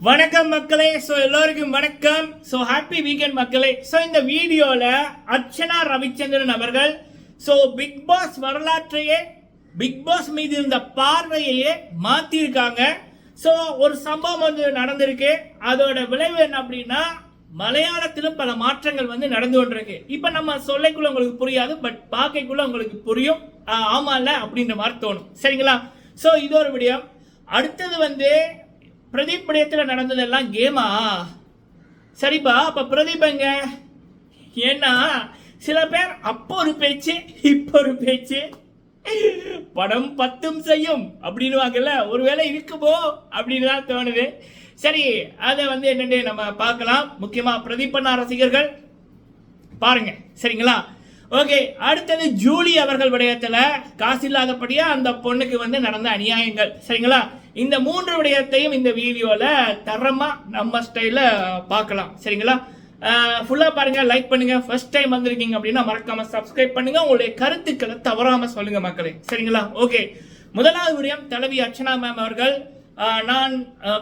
வணக்கம் மக்களே. ஸோ எல்லோருக்கும் வணக்கம். ஸோ ஹாப்பி வீக்கெண்ட் மக்களே. ஸோ இந்த வீடியோவில் அர்ச்சனா ரவிச்சந்திரன் அவர்கள் ஸோ பிக் பாஸ் வரலாற்றையே பிக் பாஸ் மீது இருந்த பார்வையையே மாற்றிருக்காங்க ஸோ ஒரு சம்பவம் வந்து நடந்திருக்கு. அதோட விளைவு என்ன அப்படின்னா மலையாளத்திலும் பல மாற்றங்கள் வந்து நடந்து கொண்டிருக்கு. இப்போ நம்ம சொல்லைக்குள்ள உங்களுக்கு புரியாது பட் பார்க்கைக்குள்ள உங்களுக்கு புரியும். ஆமாம் இல்லை அப்படின்ற மாதிரி தோணும். சரிங்களா? ஸோ இது ஒரு விடியம். அடுத்தது வந்து பிரதீப் விடயத்தில் நடந்ததெல்லாம் கேமா? சரிப்பா அப்போ பிரதீப் எங்க? ஏன்னா சில பேர் அப்போ ஒரு பேச்சு இப்போ ஒரு பேச்சு. படம் பத்தும் செய்யும் அப்படின்னுவாங்கல்ல ஒருவேளை இருக்குமோ அப்படின்னு தான் தோணுது. சரி அதை வந்து என்னென்னு நம்ம பார்க்கலாம். முக்கியமாக பிரதீப் ரசிகர்கள். பாருங்க சரிங்களா? ஓகே அடுத்தது ஜூலி அவர்கள் விடயத்தில் காசு இல்லாதபடியா அந்த பொண்ணுக்கு வந்து நடந்த அநியாயங்கள். சரிங்களா? இந்த மூன்று விடயத்தையும் இந்த வீடியோவில் தரமாக நம்ம ஸ்டைல பார்க்கலாம். சரிங்களா? ஃபுல்லாக பாருங்க லைக் பண்ணுங்க. ஃபர்ஸ்ட் டைம் வந்திருக்கீங்க அப்படின்னா மறக்காமல் சப்ஸ்கிரைப் பண்ணுங்க. உங்களுடைய கருத்துக்களை தவறாமல் சொல்லுங்க மக்களே. சரிங்களா? ஓகே முதலாவது விடயம் தலைவி அர்ச்சனா மேம் அவர்கள். நான்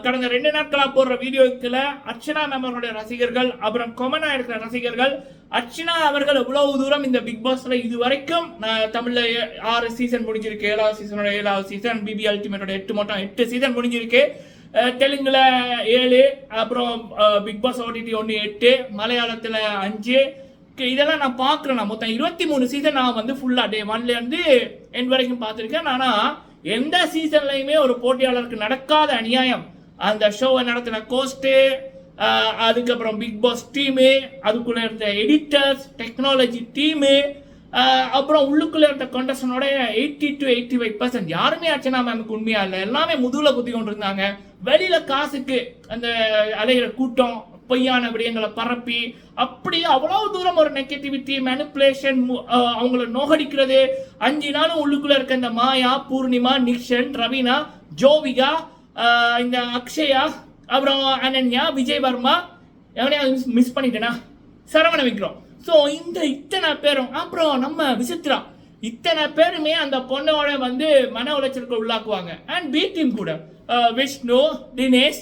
கடந்த ரெண்டு நாட்களாக போடுற வீடியோக்கில் அர்ச்சனா மேம் அவர்களுடைய ரசிகர்கள் அப்புறம் கொமனா இருக்கிற ரசிகர்கள் அர்ச்சனா அவர்கள் எவ்வளவு தூரம் இந்த பிக் பாஸ்ல இது வரைக்கும் நான் தமிழ்ல ஆறு சீசன் முடிஞ்சிருக்கு ஏழாவது சீசனோட ஏழாவது சீசன் பிபி அல்டிமேட்டோட எட்டு மொத்தம் எட்டு சீசன் முடிஞ்சிருக்கு. தெலுங்குல ஏழு அப்புறம் பிக் பாஸ் ஓடிடி ஒன்று எட்டு மலையாளத்துல அஞ்சு. இதெல்லாம் நான் பார்க்குறேன் நான். மொத்தம் இருபத்தி மூணு சீசன் நான் வந்து ஃபுல்லாக டே ஒன்லேருந்து என் வரைக்கும் பார்த்துருக்கேன். ஆனால் எந்த சீசன்லையுமே ஒரு போட்டியாளருக்கு நடக்காத அநியாயம். அந்த ஷோவை நடத்தின கோஸ்ட்டு அதுக்கப்புறம் பிக் பாஸ் டீமு அதுக்குள்ளே இருந்த எடிட்டர்ஸ் டெக்னாலஜி டீமு அப்புறம் உள்ளுக்குள்ளே இருந்த கண்டஸ்டனோட eighty to eighty five percent யாருமே ஆச்சுனா மேமுக்கு உண்மையாக இல்லை. எல்லாமே முதுகில் குத்தி கொண்டு இருந்தாங்க வெளியில் காசுக்கு அந்த அலைகிற கூட்டம் பொய்யான விடயங்களை பரப்பி அப்படியே அவ்வளவு தூரம் ஒரு நெகட்டிவிட்டி மேனிப்புலேஷன் அவங்கள நோகடிக்கிறது. அஞ்சு நாளும் உள்ளுக்குள்ள இருக்க இந்த மாயா பூர்ணிமா நிக்ஷன் ரவீனா ஜோவிகா இந்த அக்ஷயா அப்புறம் அனன்யா விஜய் வர்மா எவனையாவது மிஸ் மிஸ் பண்ணிட்டேனா? சரவண விக்ரம். ஸோ இந்த இத்தனை பேரும் அப்புறம் நம்ம விசித்ரா. இத்தனை பேருமே அந்த பொண்ணோட வந்து மன உளைச்சலுக்கு உள்ளாக்குவாங்க. அண்ட் பி டீம் கூட. விஷ்ணு தினேஷ்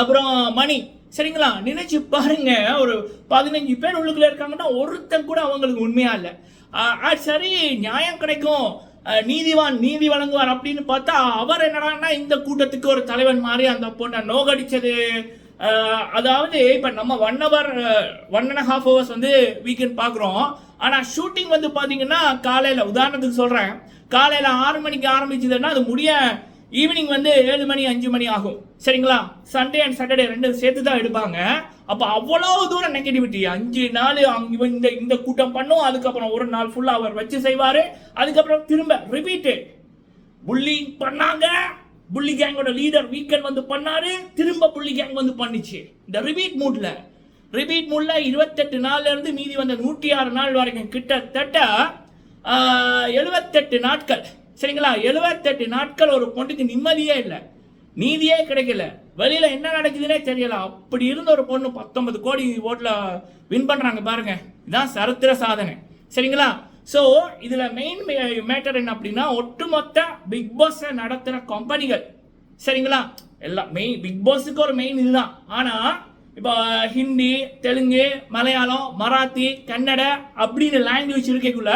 அப்புறம் மணி. சரிங்களா? நினைச்சு பாருங்க. ஒரு பதினஞ்சு பேர் உள்ளுக்குள்ள இருக்காங்கன்னா ஒருத்தன் கூட அவங்களுக்கு உண்மையா இல்லை. சரி நியாயம் கிடைக்கும். நீதிவான் நீதி வழங்குவார் அப்படின்னு பார்த்தா அவர் என்னடான்னா இந்த கூட்டத்துக்கு ஒரு தலைவன் மாதிரி அந்த பொண்ணை நோகடிச்சது. அதாவது இப்போ நம்ம one hour one and half hours வந்து வீக்கெண்ட் பார்க்குறோம். ஆனால் ஷூட்டிங் வந்து பார்த்தீங்கன்னா காலையில் உதாரணத்துக்கு சொல்கிறேன் காலையில் ஆறு மணிக்கு ஆரம்பிச்சதுன்னா அது முடிய ஈவினிங் வந்து ஏழு மணி அஞ்சு மணி ஆகும். சரிங்களா? சண்டே அண்ட் சாட்டர்டே ரெண்டும் சேர்த்து தான் எடுப்பாங்க. அப்போ அவ்வளோ தூரம் நெகட்டிவிட்டி அஞ்சு நாள் அவங்க இவன் இந்த இந்த கூட்டம் பண்ணும். அதுக்கப்புறம் ஒரு நாள் ஃபுல்லாக அவர் வச்சு செய்வார். அதுக்கப்புறம் திரும்ப ரிப்பீட்டு புல்லிங் பண்ணாங்க. புள்ளி கேங்கோட லீடர் வீக்கெண்ட் வந்து பண்ணாரு. திரும்ப புள்ளி கேங் வந்து பண்ணுச்சு. இந்த ரிபீட் மூட்ல ரிபீட் மூட்ல இருபத்தெட்டு நாள்ல இருந்து மீதி வந்த நூற்றி ஆறு நாள் வரைக்கும் கிட்டத்தட்ட எழுபத்தெட்டு நாட்கள். சரிங்களா? எழுபத்தெட்டு நாட்கள் ஒரு பொண்ணுக்கு நிம்மதியே இல்லை. நீதியே கிடைக்கல. வழியில் என்ன நடக்குதுன்னே தெரியல. அப்படி இருந்த ஒரு பொண்ணு பத்தொன்பது கோடி ஓட்டில் வின் பண்ணுறாங்க பாருங்க. இதான் சரித்திர சாதனை. சரிங்களா? ஸோ இதில் மெயின் மேட்டர் என்ன அப்படின்னா ஒட்டுமொத்த பிக் பாஸை நடத்துகிற கம்பெனிகள் சரிங்களா? எல்லாம் மெயின் பிக் பாஸுக்கு ஒரு மெயின் இதுதான். ஆனால் இப்போ ஹிந்தி தெலுங்கு மலையாளம் மராத்தி கன்னட அப்படின்னு லாங்குவேஜ் இருக்கக்குள்ள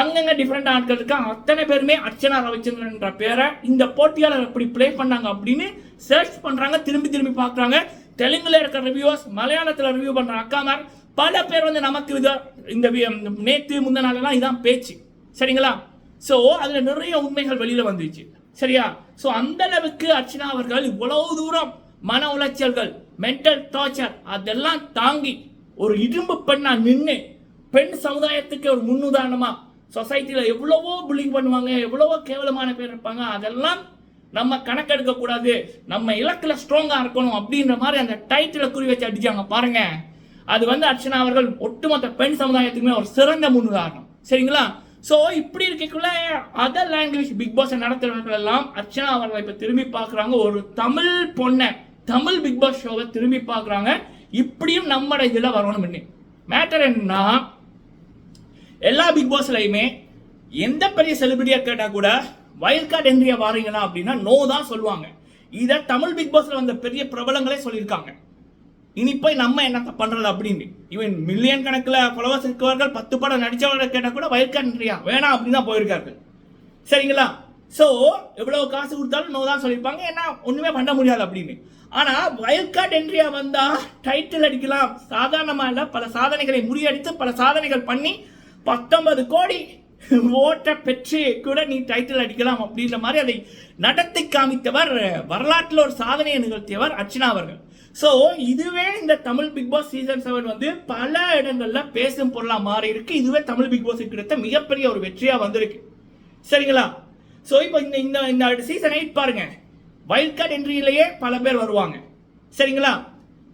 அங்கங்க டிஃப்ரெண்ட் ஆட்கள் இருக்காங்க. அத்தனை பேருமே அர்ச்சனா ரவிச்சந்திரன்ற பேரை இந்த போட்டியாளர் எப்படி ப்ளே பண்ணாங்க அப்படின்னு சர்ச் பண்றாங்க திரும்பி திரும்பி பார்க்குறாங்க. தெலுங்குல இருக்கிற ரிவ்யூவர்ஸ் மலையாளத்தில் ரிவ்யூ பண்ற அக்காமார் பல பேர் வந்து நமக்கு இது இந்த நேற்று நேத்து முந்த நாளெல்லாம் இதான் பேச்சு. சரிங்களா? ஸோ அதுல நிறைய உண்மைகள் வெளியில வந்துச்சு. சரியா? ஸோ அந்த அளவுக்கு அர்ச்சனா அவர்கள் இவ்வளவு தூரம் மன உளைச்சல்கள் மென்டல் டார்ச்சர் அதெல்லாம் தாங்கி ஒரு இரும்பு பெண்ணா நின்று பெண் சமுதாயத்துக்கு ஒரு முன்னுதாரணமாக சொசைட்டியில் எவ்வளவோ புல்லிங் பண்ணுவாங்க எவ்வளவோ கேவலமான பேர் இருப்பாங்க. அதெல்லாம் நம்ம கணக்கெடுக்க கூடாது நம்ம இலக்கில் ஸ்ட்ராங்காக இருக்கணும் அப்படின்ற மாதிரி அந்த டைட்டில் குறி வச்சு அடிச்சாங்க. பாருங்க. அது வந்து அர்ச்சனா அவர்கள் ஒட்டுமொத்த பெண் சமுதாயத்துக்குமே ஒரு சிறந்த முன்னுதாரணம். சரிங்களா? ஸோ இப்படி இருக்கக்குள்ள அதர் லாங்குவேஜ் பிக் பாஸ் நடத்துறவர்கள் எல்லாம் அர்ச்சனா அவர்களை இப்போ திரும்பி பார்க்குறாங்க. ஒரு தமிழ் பொண்ணை தமிழ் பிக் பாஸ் ஷோவை திரும்பி பார்க்குறாங்க. இப்படியும் நம்மட இதில் வரணும் மேட்டர் என்னன்னா எல்லா பிக் பாஸ்லையுமே எந்த பெரிய செலிபிரிட்டியாக கேட்டால் கூட வைல்ட் கார்டு என்ட்ரியா வாரீங்களா அப்படின்னா நோ தான் சொல்லுவாங்க. இதை தமிழ் பிக் பாஸ்ல வந்த பெரிய பிரபலங்களே சொல்லியிருக்காங்க. இனி போய் நம்ம என்னத்தை பண்றது அப்படின்னு. இவன் மில்லியன் கணக்கில் ஃபாலோவர்ஸ் இருக்கவர்கள் பத்து படம் நடிச்சவர்கள் கேட்டால் கூட வயற்கான்றியா வேணாம் அப்படின்னு தான் போயிருக்கார்கள். சரிங்களா? ஸோ எவ்வளோ காசு கொடுத்தாலும் நோ தான் சொல்லியிருப்பாங்க. ஏன்னா ஒன்றுமே பண்ண முடியாது அப்படின்னு. ஆனால் வயல் கார்டு என்ட்ரியா வந்தால் டைட்டில் அடிக்கலாம். சாதாரணமாக இல்லை பல சாதனைகளை முறியடித்து பல சாதனைகள் பண்ணி பத்தொன்பது கோடி ஓட்ட பெற்று கூட நீ டைட்டில் அடிக்கலாம் அப்படின்ற மாதிரி அதை நடத்தி காமித்தவர் வரலாற்றில் ஒரு சாதனையை நிகழ்த்தியவர் அர்ச்சனா அவர்கள். ஸோ இதுவே இந்த Tamil Bigg Boss season seven வந்து பல இடங்கள்ல பேசும் பொருளா மாறி இருக்கு. இதுவே தமிழ் பிக் பாஸ் கிடைத்த மிகப்பெரிய ஒரு வெற்றியா வந்திருக்கு. சரிங்களா? ஸோ இப்போ இந்த இந்த இந்த சீசன் எயிட் பாருங்க. வைல்ட் கார்டு என்ட்ரியிலேயே பல பேர் வருவாங்க. சரிங்களா?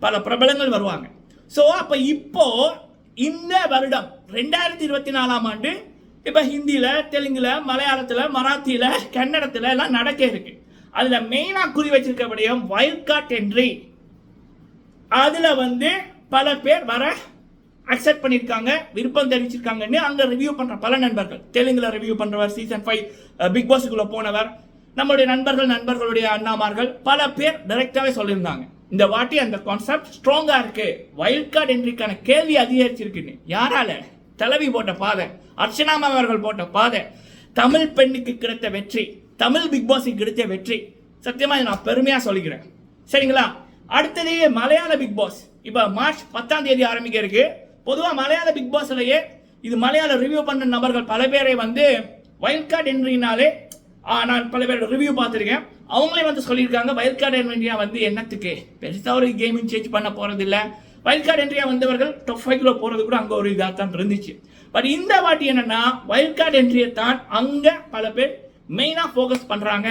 பல பிரபலங்கள் வருவாங்க. ஸோ அப்போ இப்போ இந்த வருடம் ரெண்டாயிரத்தி இருபத்தி நாலாம் ஆண்டு இப்போ ஹிந்தியில் தெலுங்குல மலையாளத்தில் மராத்தியில் கன்னடத்தில் எல்லாம் நடக்க இருக்கு. அதில் மெயினாக குறி வச்சிருக்க விடயம் வைல்ட் கார்டு என்ட்ரி அதில் வந்து பல பேர் வர அக்செப்ட் பண்ணியிருக்காங்க விருப்பம் தெரிவிச்சிருக்காங்கன்னு அங்கே ரிவ்யூ பண்ணுற பல நண்பர்கள். தெலுங்கில் ரிவ்யூ பண்ணுறவர் சீசன் ஃபைவ் பிக் பாஸுக்குள்ளே போனவர் நம்மளுடைய நண்பர்கள் நண்பர்களுடைய அண்ணாமார்கள் பல பேர் டைரெக்டாகவே சொல்லியிருந்தாங்க. இந்த வாட்டி அந்த கான்செப்ட் ஸ்ட்ராங்காக இருக்கு. வைல்ட் கார்டு என்ட்ரிக்கான கேள்வி அதிகரிச்சிருக்குன்னு. யாரால? தலைவி போட்ட பாதை. அர்ச்சனாமா அவர்கள் போட்ட பாதை. தமிழ் பெண்ணுக்கு கிடைத்த வெற்றி. தமிழ் பிக் பாஸுக்கு கிடைத்த வெற்றி. சத்தியமா இதை நான் பெருமையாக சொல்லிக்கிறேன். சரிங்களா? அடுத்தது மலையாள பிக் பாஸ். இப்போ மார்ச் பத்தாம் தேதி ஆரம்பிக்க இருக்கு. பொதுவாக மலையாள பிக் பாஸ்லயே இது மலையாள ரிவ்யூ பண்ண நபர்கள் பல பேரை வந்து வைல்ட் கார்டு என்ட்ரினாலே நான் பல பேர் ரிவ்யூ பார்த்துருக்கேன். அவங்களே வந்து சொல்லியிருக்காங்க வயல் கார்டு என்ட்ரியா வந்து என்னத்துக்கு? பெருசாக ஒரு கேமிங் சேஞ்ச் பண்ண போகிறதில்ல வயல் கார்டு என்ட்ரியா வந்தவர்கள் டாப் ஃபைவ்ல போகிறது கூட அங்கே ஒரு இதாக தான் இருந்துச்சு. பட் இந்த வாட்டி என்னென்னா வயல் கார்டு என்ட்ரியை தான் அங்கே பல பேர் மெயினாக ஃபோக்கஸ் பண்ணுறாங்க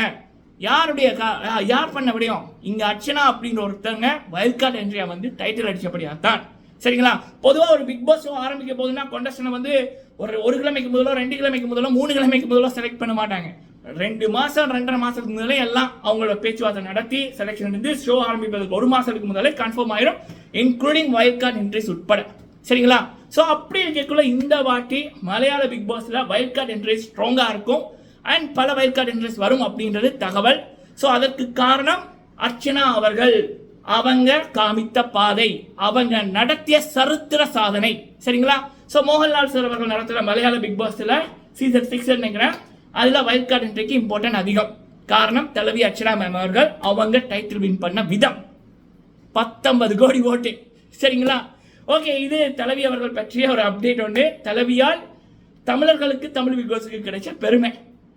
யாருடைய கா- யார் பண்ண முடியும் இங்கே அர்ச்சனா அப்படின்ற ஒருத்தவங்க வயல் கார்டு என்ட்ரியா வந்து டைட்டில் அடித்தபடியாக தான். சரிங்களா? பொதுவாக ஒரு பிக் பாஸ் ஆரம்பிக்க போதுன்னா கொண்டஸ்டனை வந்து ஒரு ஒரு கிழமைக்கு முதலோ ரெண்டு கிழமைக்கு முதலோ மூணு கிழமைக்கு முதலோ செலக்ட் பண்ண மாட்டாங்க. ரெண்டு மாசம் ரெண்டரை மாசத்துக்கு முதலே எல்லாம் அவங்களோட பேச்சுவார்த்தை நடத்தி செலெக்ஷன் இருந்து ஷோ ஆரம்பிப்பதற்கு ஒரு மாசத்துக்கு முதலே கன்ஃபார்ம் ஆயிரும் இன்க்ளூடிங் வைல்ட் கார்டு என்ட்ரிஸ் உட்பட. சரிங்களா? ஸோ அப்படி இருக்கக்குள்ள இந்த வாட்டி மலையாள பிக் பாஸ்ல வைல்ட் கார்டு என்ட்ரிஸ் ஸ்ட்ராங்காக இருக்கும். அண்ட் பல வைல்ட் கார்டு என்ட்ரிஸ் வரும் அப்படின்றது தகவல். ஸோ அதற்கு காரணம் அர்ச்சனா அவர்கள். அவங்க காமித்த பாதை அவங்க நடத்திய சரித்திர சாதனை. சரிங்களா? ஸோ மோகன்லால் சார் அவர்கள் நடத்துகிற மலையாள பிக் பாஸ்ல சீசன் சிக்ஸ் நினைக்கிறேன். அதில் வைல்ட் கார்டு என்ட்ரிக்கு இம்பார்ட்டன்ட் அதிகம். காரணம் தலைவி அர்ச்சனா மேம் அவர்கள் அவங்க டைட்டில் வின் பண்ண விதம். பத்தொன்பது கோடி ஓட்டு. சரிங்களா? ஓகே இது தலைவி அவர்கள் பற்றிய ஒரு அப்டேட் ஒன்று தலைவியால் தமிழர்களுக்கு தமிழ் விகோசுக்கு கிடைச்ச பெருமை.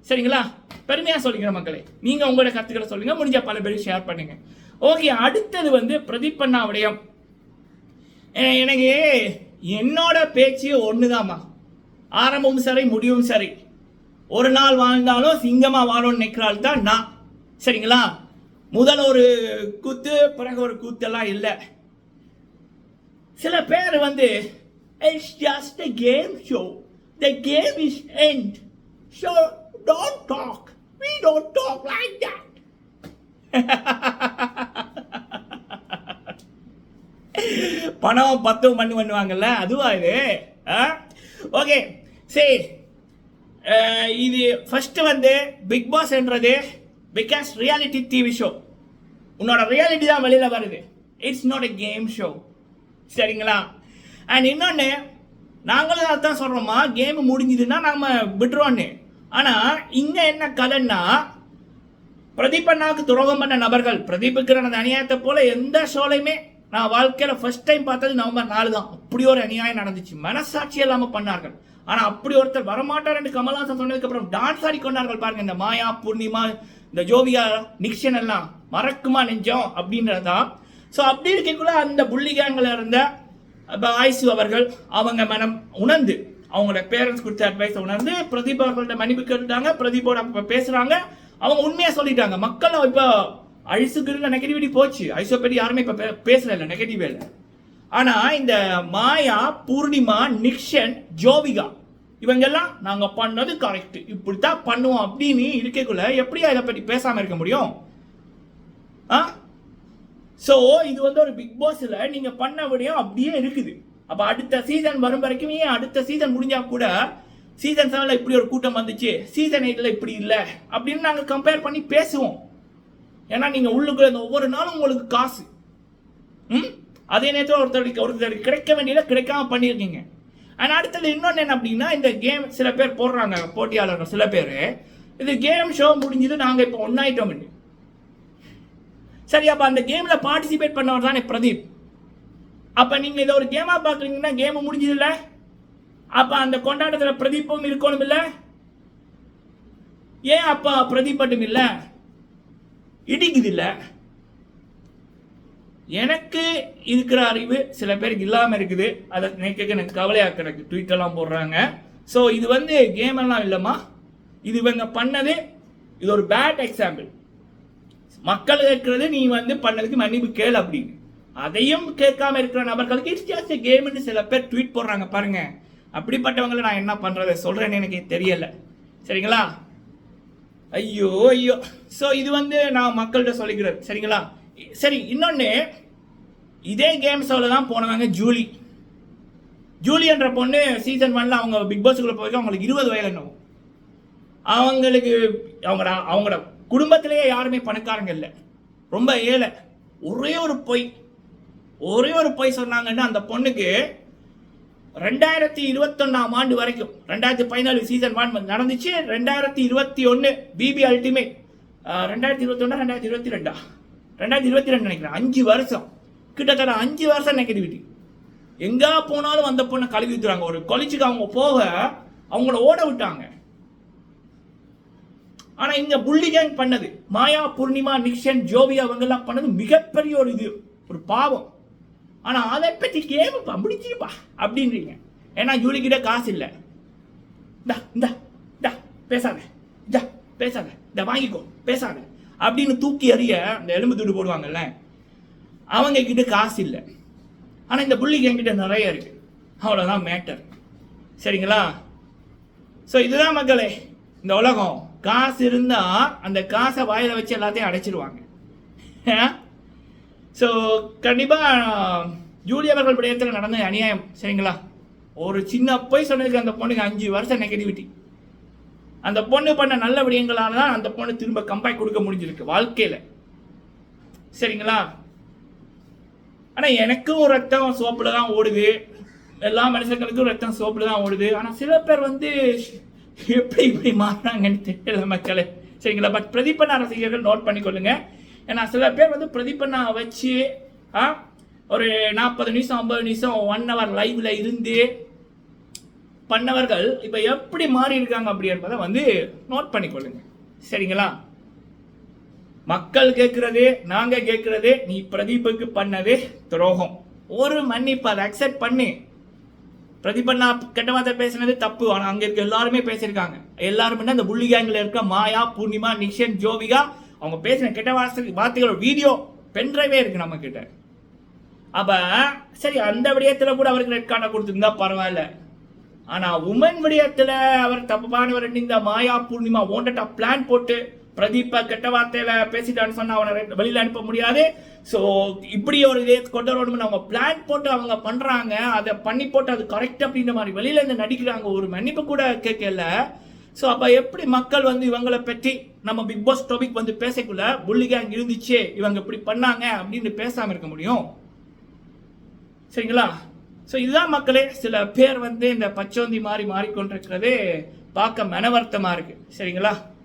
சரிங்களா? பெருமையாக சொல்லிக்கிறேன் மக்களே நீங்கள் உங்களோட கருத்துக்களை சொல்லுங்கள் முடிஞ்ச பல பேர் ஷேர் பண்ணுங்கள் ஓகே அடுத்தது வந்து பிரதீப் அண்ணா விடயம் எனக்கு என்னோட பேச்சு ஒண்ணுதாம்மா. ஆரம்பமும் சரி முடிவும் சரி. ஒரு நாள் வாழ்ந்தாலும் சிங்கமாக வாழும்னு நிற்கிறாள் தான் நான். சரிங்களா? முதல் ஒரு கூத்து பிறகு ஒரு கூத்தெல்லாம் இல்லை. சில பேர் வந்து it's just a game show the game is end show don't talk we don't talk like that பணம் பத்தும் பண்ணு பண்ணுவாங்கல்ல அதுவா இது? ஓகே சரி. இது ஃபஸ்ட்டு வந்து பிக் பாஸ்ன்றது பிகாஸ் ரியாலிட்டி டிவி ஷோ உன்னோட ரியாலிட்டி தான் வெளியில் வருது it's not a game show சரிங்களா அண்ட் இன்னொன்று நாங்களும் அதான் சொல்கிறோமா கேம் முடிஞ்சுதுன்னா நம்ம விட்டுருவோன்னு ஆனால் இங்கே என்ன கதைன்னா பிரதீப் அண்ணாவுக்கு துரோகம் பண்ண நபர்கள் பிரதீபுக்கு நடந்த அநியாயத்தை போல எந்த ஷோலையுமே நான் வாழ்க்கையில் ஃபர்ஸ்ட் டைம் பார்த்தது நவம்பர் நாலு தான் அப்படி ஒரு அநியாயம் நடந்துச்சு மனசாட்சி இல்லாமல் பண்ணார்கள் ஆனா அப்படி ஒருத்தர் வரமாட்டார் என்று கமல்ஹாசன் சொன்னதுக்கு அப்புறம் டான்ஸ் ஆடி கொண்டார்கள் பாருங்க இந்த மாயா பூர்ணிமா இந்த ஜோவியா நிக்ஷன் எல்லாம். மறக்குமா நெஞ்சம்? அப்படின்றதுதான். ஸோ அப்படி இருக்கக்குள்ள அந்த புள்ளிகாங்கில் இருந்த ஆயுசு அவர்கள் அவங்க மனம் உணர்ந்து அவங்களோட பேரண்ட்ஸ் கொடுத்த அட்வைஸ் உணர்ந்து பிரதீப் அவர்கள்ட்ட மன்னிப்பு கேட்டுட்டாங்க பிரதீப்போட பேசுறாங்க. அவங்க உண்மையா சொல்லிட்டாங்க. மக்கள் இப்போ அழிசுக்குன்னு நெகட்டிவிட்டி போச்சு. ஐசோ பற்றி யாருமே இப்போ பேசல இல்ல நெகட்டிவ் இல்லை ஆனா இந்த மாயா பூர்ணிமா நிக்ஷன் ஜோவிகா இவங்கெல்லாம் நாங்க பண்ணது கரெக்ட் இப்படித்தான் பண்ணுவோம் அப்படின்னு இருக்கக்குள்ள எப்படியா இதை பற்றி பேசாம இருக்க முடியும்? ஆ? ஸோ இது வந்து ஒரு பிக் பாஸ்ல நீங்க பண்ண விடையும் அப்படியே இருக்குது. அப்ப அடுத்த சீசன் வரும் வரைக்கும் ஏன் அடுத்த சீசன் முடிஞ்சா கூட சீசன் செவன்ல இப்படி ஒரு கூட்டம் வந்துச்சு சீசன் எயிட்ல இப்படி இல்லை அப்படின்னு நாங்கள் கம்பேர் பண்ணி பேசுவோம். ஏன்னா நீங்க உள்ளுக்குள்ள இந்த ஒவ்வொரு நாளும் உங்களுக்கு காசு. ம்? அதே நேரத்தில் ஒருத்தருக்கு ஒருத்தருக்கு கிடைக்க வேண்டியதை கிடைக்காம பண்ணியிருக்கீங்க. ஆனால் அடுத்தது இன்னொன்று என்ன அப்படின்னா இந்த கேம் சில பேர் போடுறாங்க போட்டியாளர்கள் சில பேர். இது கேம் ஷோ முடிஞ்சது நாங்கள் இப்போ ஒன்றாயிட்டோம் சரி அப்போ அந்த கேமில் பார்ட்டிசிபேட் பண்ணவர் தானே பிரதீப். அப்போ நீங்கள் இதை ஒரு கேமாக பார்க்குறீங்கன்னா கேம் முடிஞ்சதில்ல அப்போ அந்த கொண்டாட்டத்தில் பிரதீப்பும் இருக்கணும் இல்லை? ஏன் அப்பா பிரதீப் மட்டும் இல்லை? இடிக்குது இல்லை? எனக்கு இருக்கிற அறிவு சில பேருக்கு இல்லாமல் இருக்குது. அதை நினைக்க எனக்கு கவலையாக கிடக்கு ட்வீட்டெல்லாம் போடுறாங்க. ஸோ இது வந்து கேம் எல்லாம் இல்லைம்மா. இது இவங்க பண்ணது இது ஒரு பேட் எக்ஸாம்பிள் மக்கள் கேட்கறது நீ வந்து பண்ணதுக்கு மன்னிப்பு கேள் அப்படின்னு. அதையும் கேட்காம இருக்கிற நபர்களுக்கு இட்ஸ் ஜாஸ்ட் கேம்னு சில பேர் ட்வீட் போடுறாங்க. பாருங்க. அப்படிப்பட்டவங்களை நான் என்ன பண்ணுறதை சொல்கிறேன்னு எனக்கு தெரியல. சரிங்களா? ஐயோ ஐயோ. ஸோ இது வந்து நான் மக்கள்கிட்ட சொல்லிக்கிறது. சரிங்களா? சரி இன்னொன்று இதே கேம் ஷோவில் தான் போனவங்க ஜூலி. ஜூலி என்ற பொண்ணு சீசன் ஒன்ல அவங்க பிக் பாஸுக்குள்ள போய் அவங்களுக்கு இருபது வயது என்னவும் அவங்களுக்கு அவங்க அவங்களோட குடும்பத்திலேயே யாருமே பணக்காரங்க இல்லை. ரொம்ப ஏழை. ஒரே ஒரு பொய். ஒரே ஒரு பொய் சொன்னாங்கன்னா அந்த பொண்ணுக்கு ரெண்டாயிரத்தி இருபத்தொன்னாம் ஆண்டு வரைக்கும் ரெண்டாயிரத்தி பதினாலு சீசன் ஒன் நடந்துச்சு. ரெண்டாயிரத்தி இருபத்தி ஒன்று பிபி அல்டிமேட் ரெண்டாயிரத்தி இருபத்தொன்னா ரெண்டாயிரத்தி இருபத்தி ரெண்டா? ரெண்டாயிரத்தி இருபத்தி ரெண்டு நினைக்கிறேன். அஞ்சு வருஷம். கிட்டத்தட்ட அஞ்சு வருஷம் நெகட்டிவிட்டி எங்கே போனாலும் அந்த பொண்ணை கழுவி ஊற்றுறாங்க ஒரு கொலிச்சுக்கு அவங்க போக அவங்கள ஓட விட்டாங்க. ஆனால் இங்கே புள்ளி கேங் பண்ணது. மாயா பூர்ணிமா நிக்ஷன் ஜோவி அவங்கெல்லாம் பண்ணது மிகப்பெரிய ஒரு இது. ஒரு பாவம். ஆனால் அதை பற்றி கேமப்பா முடிச்சிருப்பா அப்படின்றீங்க. ஏன்னா ஜூலிக்கிட்ட காசு இல்லை. இந்தா இந்தா இந்தா பேசாத. இந்தா பேசாத. இந்த வாங்கிக்கோ பேசாத. அப்படின்னு தூக்கி எறிய அந்த எலும்பு துண்டு போடுவாங்கல்ல அவங்க கிட்ட காசு இல்லை. ஆனால் இந்த புள்ளிக்கு என்கிட்ட நிறைய இருக்கு. அவ்வளோதான் மேட்டர் சரிங்களா? ஸோ இதுதான் மக்களே இந்த உலகம். காசு இருந்தால் அந்த காசை வாயில் வச்சு எல்லாத்தையும் அடைச்சிருவாங்க. ஸோ கண்டிப்பாக ஜூலி அவர்கள் விடயத்தில் நடந்த அநியாயம் சரிங்களா? ஒரு சின்ன போய் சொன்னதுக்கு அந்த பொண்ணுக்கு அஞ்சு வருஷம் நெகட்டிவிட்டி அந்த பொண்ணு பண்ண நல்ல விடயங்களால தான் அந்த பொண்ணு திரும்ப கம்பேக் கொடுக்க முடிஞ்சிருக்கு வாழ்க்கையில். சரிங்களா? ஆனால் எனக்கும் ரத்தம் சோப்பில் தான் ஓடுது. எல்லா மனுஷங்களுக்கும் ரத்தம் சோப்பில் தான் ஓடுது. ஆனால் சில பேர் வந்து எப்படி இப்படி மாறுறாங்கன்னு தெரியல மக்களே. சரிங்களா? பட் பிரதிப்பண்ண ரசிகர்கள் நோட் பண்ணிக்கொள்ளுங்க. ஏன்னா சில பேர் வந்து பிரதிப்பண்ணா வச்சு ஆ ஒரு நாற்பது நிமிஷம் ஐம்பது நிமிஷம் ஒன் ஹவர் லைவில் இருந்து பண்ணவர்கள் இப்போ எப்படி மாறி இருக்காங்க அப்படி என்பதை வந்து நோட் பண்ணிக்கொள்ளுங்க. சரிங்களா? மக்கள் கேட்கறது நாங்க கேட்கறது நீ பிரதீபுக்கு பண்ணது துரோகம். ஒரு மன்னிப்பு அதை அக்செப்ட் பண்ணி. பிரதீபண்ணா கெட்ட வார்த்தை பேசினது தப்பு. ஆனால் அங்கே இருக்க எல்லாருமே பேசியிருக்காங்க. எல்லாருமே அந்த புள்ளி கேங்கில் இருக்க மாயா பூர்ணிமா நிஷன் ஜோவிகா அவங்க பேசின கெட்ட வார்த்தை வார்த்தைகளோட வீடியோ பென்ட்ரைவே இருக்கு நம்ம கிட்ட சரி அந்த விடயத்தில் கூட அவருக்கு ரெட் கார்டை கொடுத்துருந்தா பரவாயில்ல. ஆனால் உமன் விடயத்தில் அவர் தப்பானவர் இந்த மாயா பூர்ணிமா ஓண்டட்டா பிளான் போட்டு பிரதீப்பை கெட்ட வார்த்தையில பேசிட்டான்னு சொன்னா அவனை வெளியில அனுப்ப முடியாது. ஸோ இப்படி ஒரு இதே கொண்டு வரணும்னு அவங்க பிளான் போட்டு அவங்க பண்றாங்க. அதை பண்ணி போட்டு அது கரெக்ட் அப்படின்ற மாதிரி வெளியில இருந்து நடிக்கிறாங்க. ஒரு மன்னிப்பு கூட கேட்கல. ஸோ அப்போ எப்படி மக்கள் வந்து இவங்களை பற்றி நம்ம பிக் பாஸ் டாபிக் வந்து பேசக்குள்ள புள்ளி கேங் இருந்துச்சு இவங்க இப்படி பண்ணாங்க அப்படின்னு பேசாமல் இருக்க முடியும்? சரிங்களா? ஸோ இதுதான் மக்களே சில பேர் வந்து இந்த பச்சோந்தி மாறி மாறிக்கொண்டிருக்கிறது. பார்க்க மனவர்த்தமாக இருக்குது சரிங்களா?